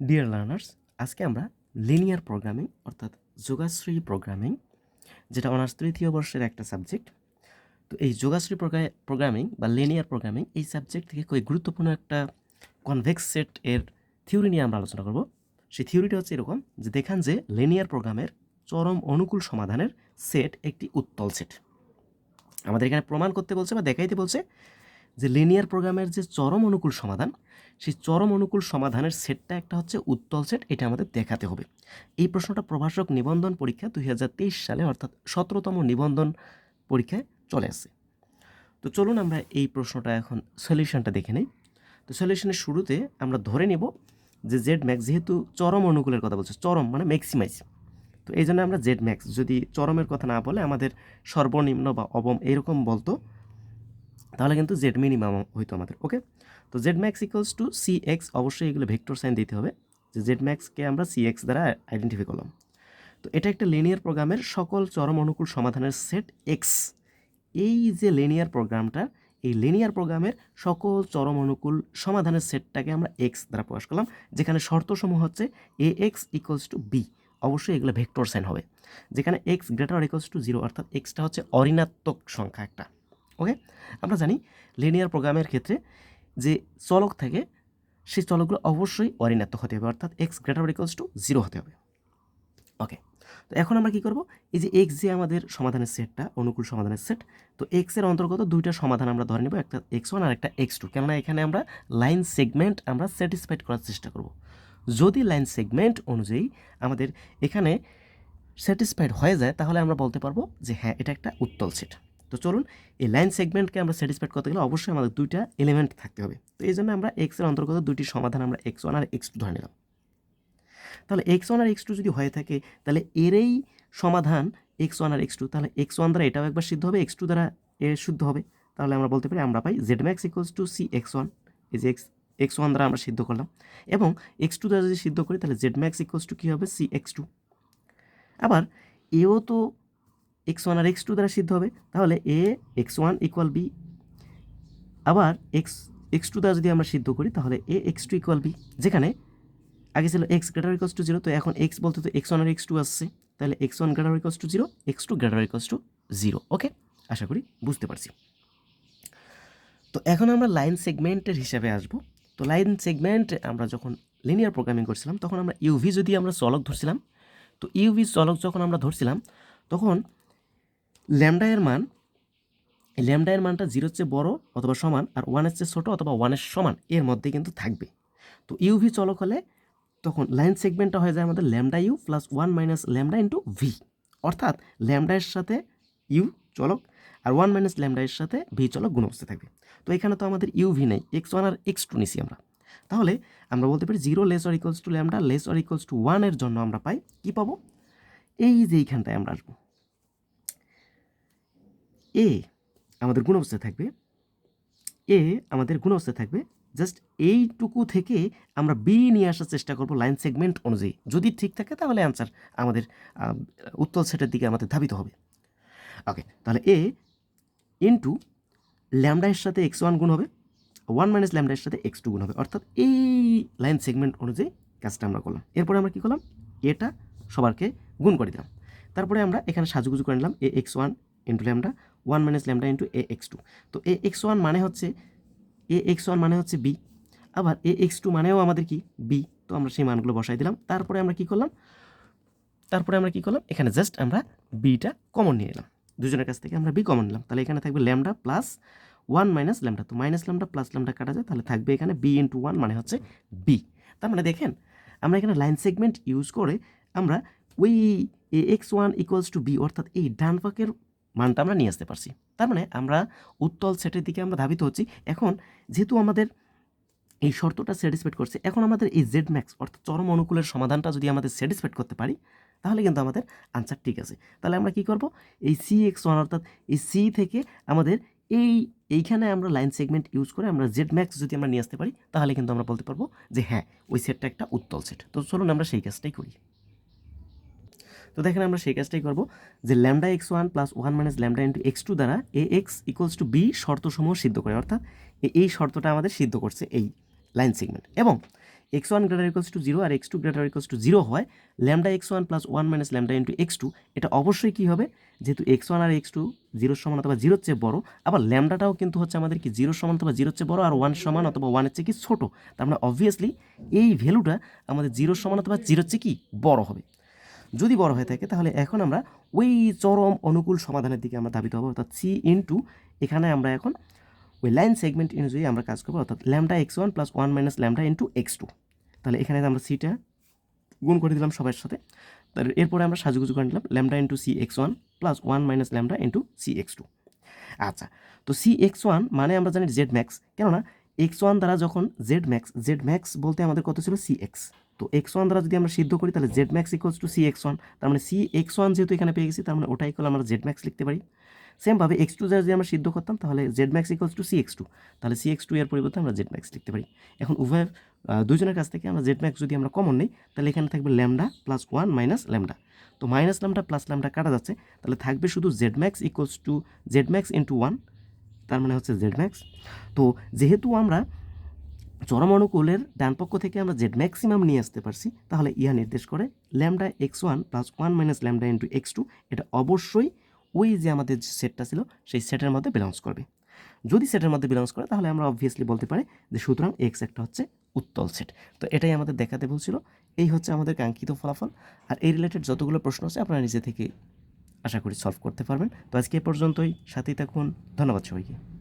Dear learners আজকে আমরা linear programming অর্থাৎ যোগাশ্রী প্রোগ্রামিং যেটা অনার্স তৃতীয় বর্ষের একটা সাবজেক্ট তো এই যোগাশ্রী প্রোগ্রামিং বা লিনিয়ার প্রোগ্রামিং এই সাবজেক্ট থেকে খুবই গুরুত্বপূর্ণ একটা কনভেক্স সেট এর থিওরি নিয়ে আমরা আলোচনা করব। সেই থিওরিটা হচ্ছে এরকম যে দেখান যে লিনিয়ার প্রোগ্রামের চরম অনুকূল সমাধানের সেট একটি উত্তল সেট আমাদের এখানে প্রমাণ করতে বলছে বা দেখাইতে বলছে যে লিনিয়ার প্রোগ্রামের যে চরম অনুকূল সমাধান, সেই চরম অনুকূল সমাধানের সেটটা একটা হচ্ছে উত্তল সেট এটা আমাদের দেখাতে হবে। এই প্রশ্নটা প্রভাষক নিবন্ধন পরীক্ষা দুই হাজার তেইশ সালে, অর্থাৎ সতেরোতম নিবন্ধন পরীক্ষায় চলে আসে তো চলুন আমরা এই প্রশ্নটা এখন সলিউশনটা দেখে নিই। তো সলিউশনের শুরুতে আমরা ধরে নেব যে জেড ম্যাক্স যেহেতু চরম অনুকূলের কথা বলছে, চরম মানে ম্যাক্সিমাইজ তো এই জন্য আমরা জেড ম্যাক্স যদি চরমের কথা না বলে আমাদের সর্বনিম্ন বা অবম এরকম বলতো তাহলে কিন্তু জেড মিনিমাম হইতো আমাদের ওকে তো Z max equals to C X অবশ্যই এগুলো ভেক্টর সাইন দিতে হবে, যে জেড ম্যাক্সকে আমরা সি এক্স দ্বারা আইডেন্টিফাই করলাম। তো এটা একটা লিনিয়ার প্রোগ্রামের সকল চরম অনুকূল সমাধানের সেট এক্স এই যে লিনিয়ার প্রোগ্রামটা এই লিনিয়ার প্রোগ্রামের সকল চরম অনুকূল সমাধানের সেটটাকে আমরা এক্স দ্বারা প্রকাশ করলাম, যেখানে শর্তসমূহ হচ্ছে A X equals to B অবশ্যই এগুলো ভেক্টর সাইন হবে, যেখানে X greater equals to zero অর্থাৎ এক্সটা হচ্ছে অঋণাত্মক সংখ্যা একটা। ওকে আমরা জানি লিনিয়ার প্রোগ্রামের ক্ষেত্রে যে চলক থাকে, সেই চলকগুলো অবশ্যই অঋণাত্মক হতে হবে, অর্থাৎ X greater equals to zero হতে হবে। ওকে তো এখন আমরা কি করব? এই যে এক্স যে আমাদের সমাধানের সেটটা, অনুকূল সমাধানের সেট, তো এক্সের অন্তর্গত দুইটা সমাধান আমরা ধরে নেব, একটা এক্স ওয়ান আর একটা এক্স টু কেননা এখানে আমরা লাইন সেগমেন্ট আমরা স্যাটিসফাইড করার চেষ্টা করব। যদি লাইন সেগমেন্ট অনুযায়ী আমাদের এখানে স্যাটিসফাইড হয়ে যায়, তাহলে আমরা বলতে পারব যে হ্যাঁ এটা একটা উত্তল সেট। তো চলুন এই লাইন সেগমেন্টকে আমরা স্যাটিসফাইড করতে গেলে অবশ্যই আমাদের দুইটা এলিমেন্ট থাকতে হবে। তো এই জন্য আমরা এক্সের অন্তর্গত দুইটি সমাধান আমরা এক্স ওয়ান আর এক্স টু ধরে নিলাম। তাহলে এক্স ওয়ান আর এক্স টু যদি হয়ে থাকে, তাহলে এরই সমাধান এক্স ওয়ান আর এক্স টু তাহলে এক্স ওয়ান দ্বারা এটাও একবার সিদ্ধ হবে এক্স টু দ্বারা এ শুদ্ধ হবে। তাহলে আমরা বলতে পারি আমরা পাই Z max equals to C X one এই যে এক্স এক্স ওয়ান দ্বারা আমরা সিদ্ধ করলাম। এবং এক্স টু দ্বারা যদি সিদ্ধ করি, তাহলে জেড ম্যাক্স ইকুয়ালস টু কী হবে? সি এক্স টু আবার এও তো এক্স ওয়ান আর এক্স টু দ্বারা সিদ্ধ হবে, তাহলে A X one equal B আবার এক্স এক্স টু দ্বারা যদি আমরা সিদ্ধ করি, তাহলে A X two equal B যেখানে আগে ছিল X greater equals to zero তো এখন এক্স বলতে তো এক্স ওয়ান আর এক্স টু আসছে। তাহলে X one greater equals to zero X two greater equals to zero okay আশা করি বুঝতে পারছি। তো এখন আমরা লাইন সেগমেন্টের হিসাবে আসব। তো লাইন সেগমেন্ট আমরা যখন লিনিয়ার প্রোগ্রামিং করছিলাম, তখন আমরা ইউভি যদি আমরা চলক ধরছিলাম, তো ইউভি চলক যখন আমরা ধরছিলাম, তখন ল্যামডা এর মান, ল্যামডা এর মানটা জিরোর চেয়ে বড় অথবা সমান আর ওয়ানের চেয়ে ছোটো অথবা ওয়ানের সমান এর মধ্যে কিন্তু থাকবে। তো ইউভি চলক হলে তখন লাইন সেগমেন্টটা হয়ে যায় আমাদের lambda U plus one minus lambda into V অর্থাৎ ল্যামডা এর সাথে ইউ চলক আর ওয়ান মাইনাস ল্যামডা এর সাথে ভি চলক গুণ অবস্থায় থাকবে। তো এখানে তো আমাদের ইউ ভি নেই এক্স ওয়ান আর এক্স টু নিছি আমরা। তাহলে আমরা বলতে পারি zero less or equals to lambda less or equals to ওয়ানের জন্য আমরা পাই, কী পাবো? এই যে এইখানটায় আমরা আসব। এ আমাদের গুণ অবস্থায় থাকবে। এ আমাদের গুণ অবস্থায় থাকবে। জাস্ট এইটুকু থেকে আমরা বি নিয়ে আসার চেষ্টা করব লাইন সেগমেন্ট অনুযায়ী। যদি ঠিক থাকে তাহলে অ্যান্সার আমাদের উত্তল সেটের দিকে আমাদের ধাবিত হবে। ওকে তাহলে এ ইন্টু ল্যামডায়ের সাথে এক্স ওয়ান গুণ হবে। ওয়ান মাইনাস ল্যামডায়ের সাথে এক্স টু গুণ হবে। অর্থাৎ এই লাইন সেগমেন্ট অনুযায়ী কাজটা আমরা করলাম। এরপরে আমরা কী করলাম? এটা সবারকে গুণ করে দিলাম। তারপরে আমরা এখানে সাজুগুজু করে নিলাম। A X one into lambda one minus lambda into A X two তো এ এক্স ওয়ান মানে হচ্ছে এ এক্স ওয়ান মানে হচ্ছে বি আবার এ এক্স টু মানেও আমাদের কি? বি তো আমরা সেই মানগুলো বসাই দিলাম। তারপরে আমরা কি করলাম? তারপরে আমরা কি করলাম? এখানে জাস্ট আমরা বিটা কমন নিয়ে নিলাম দুজনের কাছ থেকে আমরা বি কমন নিলাম। তাহলে এখানে থাকবে lambda plus one minus lambda তো মাইনাস ল্যামডা প্লাস ল্যামডা কাটা যায়, তাহলে থাকবে এখানে বি ইন্টু ওয়ান মানে হচ্ছে বি তার মানে দেখেন, আমরা এখানে লাইন সেগমেন্ট ইউজ করে আমরা ওই A X one equals to B অর্থাৎ এই ডান পাকের মানটা আমরা নিয়ে আসতে পারছি। তার মানে আমরা উত্তল সেটের দিকে আমরা ধাবিত হচ্ছি। এখন যেহেতু আমাদের এই শর্তটা স্যাটিসফাইড করছে, এখন আমাদের এই জেড ম্যাক্স অর্থাৎ চরম অনুকূলের সমাধানটা যদি আমাদের স্যাটিসফাইড করতে পারি, তাহলে কিন্তু আমাদের আনসার ঠিক আছে। তাহলে আমরা কি করব? এই সি এক্স ওয়ান অর্থাৎ এই সি থেকে আমাদের এই, এইখানে আমরা লাইন সেগমেন্ট ইউজ করে আমরা জেড ম্যাক্স যদি আমরা নিয়ে আসতে পারি, তাহলে কিন্তু আমরা বলতে পারব যে হ্যাঁ ওই সেটটা একটা উত্তল সেট তো চলুন আমরা সেই কাজটাই করি। তো দেখেন আমরা সেই কাজটাই করব যে lambda X one plus one minus lambda into X two দ্বারা A X equals to B শর্তসমূহ সিদ্ধ করে, অর্থাৎ এই শর্তটা আমাদের সিদ্ধ করছে এই লাইন সেগমেন্ট এবং X one greater equals to zero R X two greater equals to zero হয়, lambda X one plus one minus lambda into X two, এটা অবশ্যই কী হবে? যেহেতু এক্স ওয়ান আর এক্স টু জিরোর সমান অথবা জিরোর চেয়ে বড়, আবার ল্যামডাটাও কিন্তু হচ্ছে আমাদের কি জিরোর সমান অথবা জিরোর চেয়ে বড় আর ওয়ান সমান অথবা ওয়ানের চেয়ে কি ছোটো। তার মানে অবভিয়াসলি এই ভ্যালুটা আমাদের জিরোর সমান অথবা জিরোর চেয়ে কি বড় হবে। যদি বড় হয়ে থাকে, তাহলে এখন আমরা ওই চরম অনুকূল সমাধানের দিকে আমরা ধাবিত হব। অর্থাৎ সি ইন্টু এখানে আমরা এখন ওই লাইন সেগমেন্ট অনুযায়ী আমরা কাজ করব। অর্থাৎ lambda X one plus one minus lambda into X two তাহলে এখানে আমরা সিটা গুণ করে দিলাম সবার সাথে এরপরে আমরা সাজুগুজু করে নিলাম lambda into C X one plus one minus lambda into C X two আচ্ছা তো সি এক্স ওয়ান মানে আমরা জানি জেড ম্যাক্স কেননা এক্স ওয়ান দ্বারা যখন জেড ম্যাক্স জেড ম্যাক্স বলতে আমাদের কত ছিল? সি এক্স তো এক্স ওয়ান দ্বারা যদি আমরা সিদ্ধ করি, তাহলে Z max equals to C X one তার মানে সি এক্স ওয়ান যেহেতু এখানে পেয়ে গেছি, তার মানে ওটাই ইকুয়াল আমরা জেড ম্যাক্স লিখতে পারি। সেমভাবে এক্স টু দ্বারা যদি আমরা সিদ্ধ করতাম, তাহলে Z max equals to C X two তাহলে সি এক্স টু এর পরিবর্তে আমরা জেড ম্যাক্স লিখতে পারি। এখন উভয় দুজনের কাছ থেকে আমরা জেড ম্যাক্স যদি আমরা কমন নিই, তাহলে এখানে থাকবে lambda plus one minus lambda তো মাইনাস ল্যামডা প্লাস ল্যামডা কাটা যাচ্ছে, তাহলে থাকবে শুধু Z max equals to Z max into one তার মানে হচ্ছে জেড ম্যাক্স তো যেহেতু আমরা চরম অনুকূলের ডান পক্ষ থেকে আমরা জেড ম্যাক্সিমাম নিয়ে আসতে পারছি, তাহলে ইহা নির্দেশ করে lambda X one plus one minus lambda into X two এটা অবশ্যই ওই যে আমাদের যে সেটটা ছিল, সেই সেটের মধ্যে বিলংস করবে। যদি সেটের মধ্যে বিলংস করে, তাহলে আমরা অবভিয়াসলি বলতে পারি যে সুতরাং এক্স একটা হচ্ছে উত্তল সেট। তো এটাই আমাদের দেখাতে বলছিল। এই হচ্ছে আমাদের কাঙ্ক্ষিত ফলাফল। আর এই রিলেটেড যতগুলো প্রশ্ন আছে, আপনারা নিজে থেকে আশা করি সলভ করতে পারবেন। তো আজকে এ পর্যন্তই। সাথেই থাকুন। ধন্যবাদ সবাইকে।